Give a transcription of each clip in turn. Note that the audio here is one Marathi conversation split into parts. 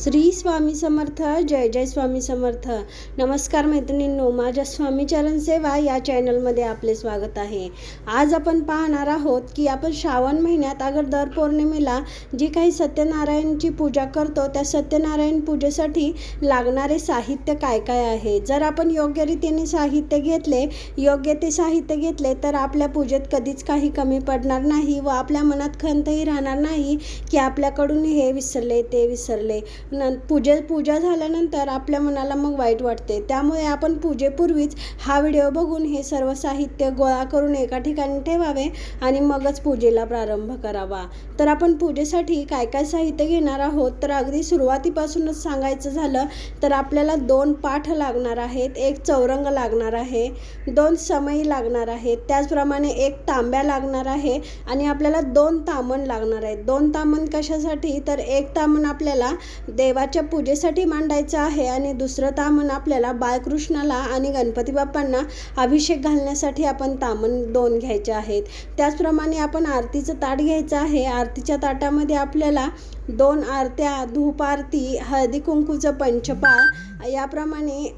श्री स्वामी समर्थ जय जय स्वामी समर्थ. नमस्कार मैत्रिणींनो माझ्या स्वामीचरण सेवा या चॅनलमध्ये आपले स्वागत आहे. आज आपण पाहणार आहोत की आपण श्रावण महिन्यात अगर दर पौर्णिमेला जी काही सत्यनारायणची पूजा करतो त्या सत्यनारायण पूजेसाठी लागणारे साहित्य काय काय आहे? जर आपण योग्य रीतीने साहित्य घेतले योग्य ते साहित्य घेतले तर आपल्या पूजेत कधीच काही कमी पडणार नाही व आपल्या मनात खंतही राहणार नाही की आपल्याकडून हे विसरले ते विसरले. न पूजे पूजा झाल्यानंतर आपल्या मनाला मग वाईट वाटते. त्यामुळे आपण पूजेपूर्वीच हा व्हिडिओ बघून हे सर्व साहित्य गोळा करून एका ठिकाणी ठेवावे आणि मगच पूजेला प्रारंभ करावा. तर आपण पूजेसाठी काय काय साहित्य घेणार आहोत? तर अगदी सुरुवातीपासूनच सांगायचं झालं तर आपल्याला दोन पाठ लागणार आहेत. एक चौरंग लागणार आहे दोन समई लागणार आहेत. त्याचप्रमाणे एक तांब्या लागणार आहे आणि आपल्याला दोन तामण लागणार आहेत. दोन तामण कशासाठी? तर एक तामण आपल्याला देवाच्या पूजेसाठी मांडायचं आहे आणि दुसरं तामण आपल्याला बाळकृष्णाला आणि गणपती बाप्पांना अभिषेक घालण्यासाठी आपण तामण दोन घ्यायचे आहेत. त्याचप्रमाणे आपण आरतीचं ताट घ्यायचं आहे. आरतीच्या ताटामध्ये आपल्याला दोन आरत्या धूप आरती हळदी कुंकूचं पंचपाळ याप्रमाणे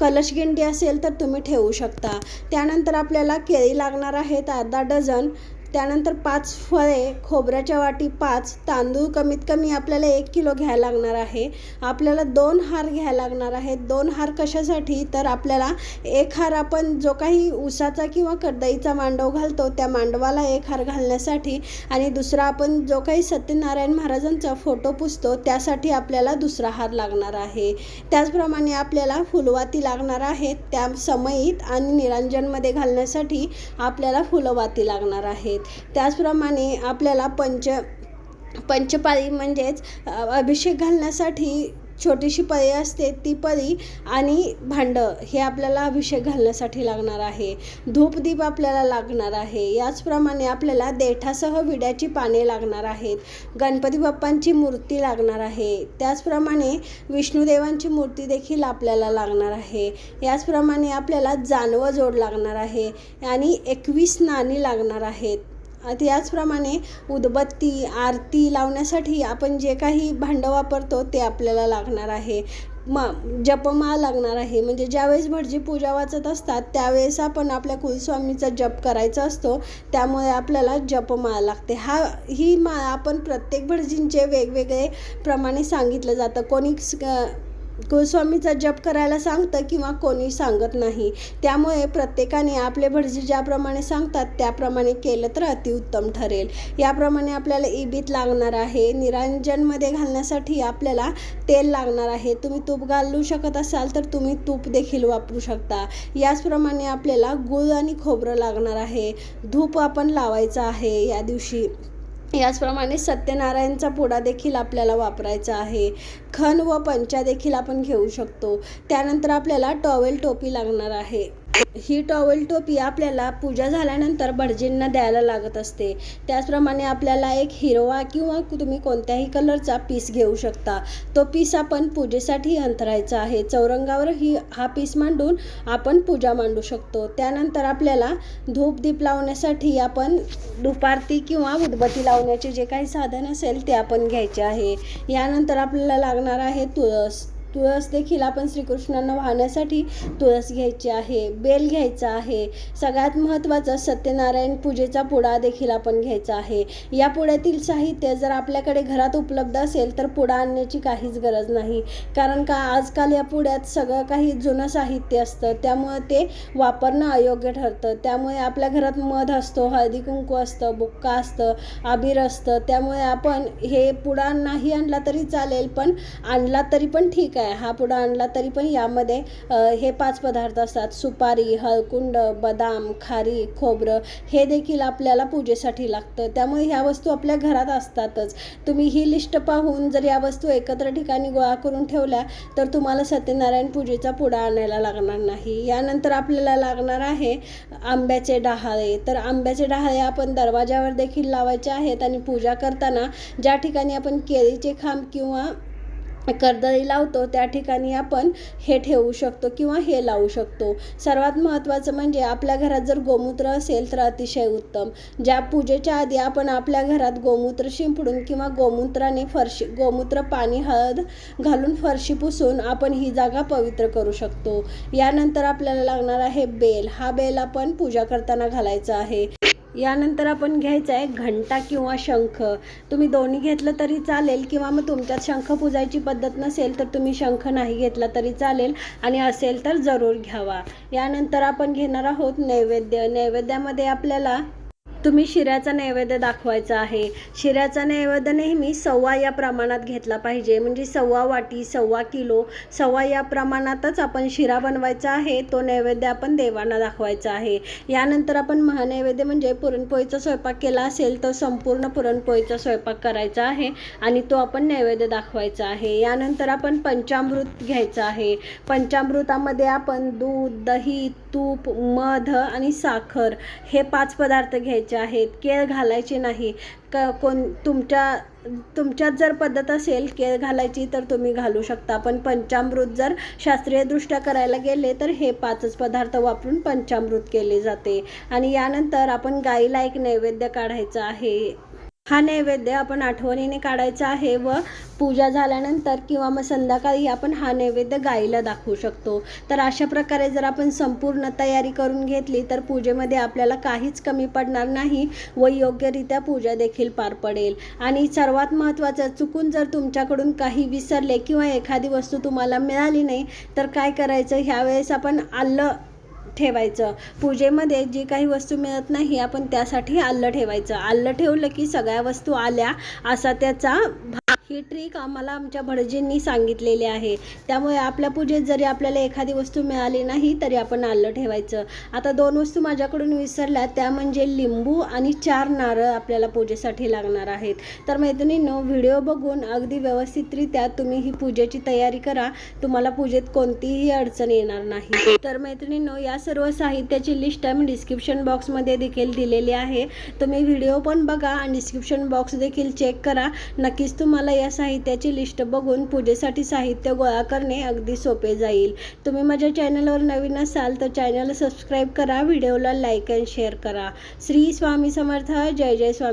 कलशगिंडी असेल तर तुम्ही ठेवू शकता. त्यानंतर आपल्याला केळी लागणार आहेत अर्धा डझन. त्यानंतर पाच फळे खोबऱ्याच्या वाटी पाच तांदूळ कमीत कमी आपल्याला एक किलो घ्यायला लागणार आहे. आपल्याला दोन हार घ्यायला लागणार आहेत. दोन हार कशासाठी? तर आपल्याला एक हार आपण जो काही उसाचा किंवा कर्दईचा मांडव घालतो त्या मांडवाला एक हार घालण्यासाठी आणि दुसरा आपण जो काही सत्यनारायण महाराजांचा फोटो पुसतो त्यासाठी आपल्याला दुसरा हार लागणार आहे. त्याचप्रमाणे आपल्याला फुलवाती लागणार आहेत त्या समयीत आणि निरंजनमध्ये घालण्यासाठी आपल्याला फुलवाती लागणार आहेत. त्याचप्रमाणे आपल्याला पंच पंचपाळी म्हणजेच अभिषेक घालण्यासाठी छोटीशी पळी असते ती पळी आणि भांडं हे आपल्याला अभिषेक घालण्यासाठी लागणार आहे. धूपदीप आपल्याला लागणार आहे. याचप्रमाणे आपल्याला देठासह विड्याची पाने लागणार आहेत. गणपती बाप्पांची मूर्ती लागणार आहे. त्याचप्रमाणे विष्णुदेवांची मूर्ती देखील आपल्याला लागणार आहे. याचप्रमाणे आपल्याला जानवं जोड लागणार आहे आणि एकवीस नाणी लागणार आहेत. त्याचप्रमाणे उदबत्ती आरती लावण्यासाठी आपण जे काही भांडं वापरतो ते आपल्याला लागणार आहे. म जपमाळ लागणार आहे. म्हणजे ज्यावेळेस भटजी पूजा वाचत असतात त्यावेळेस आपण आपल्या कुलस्वामीचा जप करायचा असतो. त्यामुळे आपल्याला जपमाळ लागते. हा ही माळ आपण प्रत्येक भटजींचे वेगवेगळे प्रमाणे सांगितलं जातं. कोणी गोस्वामीचा जप करायला सांगतं किंवा कोणी सांगत नाही. त्यामुळे प्रत्येकाने आपले भटजी ज्याप्रमाणे सांगतात त्याप्रमाणे केलं तर अतिउत्तम ठरेल. याप्रमाणे आपल्याला इबीत लागणार आहे. निरांजनमध्ये घालण्यासाठी आपल्याला तेल लागणार आहे. तुम्ही तूप घालू शकत असाल तर तुम्ही तूप देखील वापरू शकता. याचप्रमाणे आपल्याला गूळ आणि खोबरं लागणार आहे. धूप आपण लावायचं आहे या दिवशी. याचप्रमाणे सत्यनारायणचा पुडा देखील आपल्याला वापरायचा आहे. खण व पंचा देखील आपण घेऊ शकतो. त्यानंतर आपल्याला टॉवेल टोपी लागणार आहे. ही टॉवेल टोपी आपल्याला पूजा झाल्यानंतर भटजींना द्यायला लागत असते. त्याचप्रमाणे आपल्याला एक हिरवा किंवा तुम्ही कोणत्याही कलरचा पीस घेऊ शकता. तो पीस आपण पूजेसाठी अंतरायचा आहे. चौरंगावर ही हा पीस मांडून आपण पूजा मांडू शकतो. त्यानंतर आपल्याला धूप दीप लावण्यासाठी आपण दुपारती किंवा उदबत्ती लावण्याचे जे काही साधन असेल ते आपण घ्यायचे आहे. यानंतर आपल्याला लागणार आहे तुळस. तुळस देखील आपण श्रीकृष्णांना वाहण्यासाठी तुळस घ्यायची आहे बेल घ्यायचा आहे सगळ्यात महत्त्वाचं सत्यनारायण पूजेचा पुडा देखील आपण घ्यायचा आहे. या पुड्यातील साहित्य जर आपल्याकडे घरात उपलब्ध असेल तर पुडा आणण्याची काहीच गरज नाही. कारण का आजकाल या पुड्यात सगळं काही जुनं साहित्य असतं त्यामुळे ते वापरणं अयोग्य ठरतं. त्यामुळे आपल्या घरात मध असतो हळदी कुंकू असतं बुक्का असतं आबीर असतं. त्यामुळे आपण हे पुडा नाही आणला तरी चालेल पण आणला तरी पण ठीक आहे. हा पुडा आणला तरी पण यामध्ये हे पाच पदार्थ असतात. सुपारी हळकुंड बदाम खारी खोबरं हे देखील आपल्याला पूजेसाठी लागतं. त्यामुळे ह्या वस्तू आपल्या घरात असतातच. तुम्ही ही लिस्ट पाहून जर या वस्तू एकत्र ठिकाणी गोळा करून ठेवल्या तर तुम्हाला सत्यनारायण पूजेचा पुडा आणायला लागणार नाही. यानंतर आपल्याला लागणार आहे आंब्याचे डहाळे. तर आंब्याचे डहाळे आपण दरवाजावर देखील लावायचे आहेत आणि पूजा करताना ज्या ठिकाणी आपण केळीचे खांब किंवा कर्दळी लावतो त्या ठिकाणी आपण हे ठेवू शकतो किंवा हे लावू शकतो. सर्वात महत्त्वाचं म्हणजे आपल्या घरात जर गोमूत्र असेल तर अतिशय उत्तम. ज्या पूजेच्या आधी आपण आपल्या घरात गोमूत्र शिंपडून किंवा गोमूत्राने फरशी गोमूत्र पाणी हळद घालून फरशी पुसून आपण ही जागा पवित्र करू शकतो. यानंतर आपल्याला लागणार आहे बेल. हा बेल आपण पूजा करताना घालायचा आहे. यानंतर आपण घ्यायचं आहे घंटा किंवा शंख. तुम्ही दोन्ही घेतलं तरी चालेल किंवा मग तुमच्यात शंख पूजायची पद्धत नसेल तर तुम्ही शंख नाही घेतला तरी चालेल आणि असेल तर जरूर घ्यावा. यानंतर आपण घेणार आहोत नैवेद्य. नैवेद्यामध्ये आपल्याला तुम्ही शिऱ्याचा नैवेद्य दाखवायचा आहे. शिऱ्याचा नैवेद्य नेहमी सव्वा या प्रमाणात घेतला पाहिजे. म्हणजे सव्वा वाटी सव्वा किलो सव्वा या प्रमाणातच आपण शिरा बनवायचा आहे. तो नैवेद्य आपण देवांना दाखवायचा आहे. यानंतर आपण महानैवेद्य म्हणजे पुरणपोळीचा स्वयंपाक केला असेल तर संपूर्ण पुरणपोळीचा स्वयंपाक करायचा आहे आणि तो आपण नैवेद्य दाखवायचा आहे. यानंतर आपण पंचामृत घ्यायचं आहे. पंचामृतामध्ये आपण दूध दही तूप मध आणि साखर हे पाच पदार्थ घ्यायचे आहेत केळ घालायचे नाही. क कोण तुमच्या तुमच्यात जर पद्धत असेल केळ घालायची तर तुम्ही घालू शकता. पण पंचामृत जर शास्त्रीयदृष्ट्या करायला गेले तर हे पाचच पदार्थ वापरून पंचामृत केले जाते. आणि यानंतर आपण गाईला एक नैवेद्य काढायचा आहे. हा नैवेद्य आपण आठवणीने काढायचा आहे व पूजा झाल्यानंतर किंवा मग संध्याकाळी आपण हा नैवेद्य गाईला दाखवू शकतो. तर अशा प्रकारे जर आपण संपूर्ण तयारी करून घेतली तर पूजेमध्ये आपल्याला काहीच कमी पडणार नाही व योग्यरित्या पूजा देखील पार पडेल. आणि सर्वात महत्त्वाचं चुकून जर तुमच्याकडून काही विसरले किंवा एखादी वस्तू तुम्हाला मिळाली नाही तर काय करायचं? ह्यावेळेस आपण आलं ठेवायचं. पूजेमध्ये जी काही वस्तू मिळत नाही आपण त्यासाठी आलं ठेवायचं. आलं ठेवलं की सगळ्या वस्तू आल्या असा त्याचा ही ट्रिक आम्हाला आमच्या भटजींनी सांगितलेली आहे. त्यामुळे आपल्या पूजेत जरी आपल्याला एखादी वस्तू मिळाली नाही तरी आपण आलं ठेवायचं. आता दोन वस्तू माझ्याकडून विसरल्या त्या म्हणजे लिंबू आणि चार नारळ आपल्याला पूजेसाठी लागणार आहेत. तर मैत्रिणींनो व्हिडिओ बघून अगदी व्यवस्थितरित्या तुम्ही ही पूजेची तयारी करा. तुम्हाला पूजेत कोणतीही अडचण येणार नाही. तर मैत्रिणींनो या सर्व साहित्याची लिस्ट मी डिस्क्रिप्शन बॉक्समध्ये देखील दिलेली आहे. तुम्ही व्हिडिओ पण बघा आणि डिस्क्रिप्शन बॉक्स देखील चेक करा. नक्कीच तुम्हाला या साहित्याची लिस्ट बघून पूजेसाठी साहित्य गोळा करणे अगदी सोपे जाईल. तुम्ही माझ्या चॅनलवर नवीन असाल तर चॅनल सबस्क्राईब करा व्हिडिओला लाईक अँड शेअर करा. श्री स्वामी समर्थ जय जय स्वामी.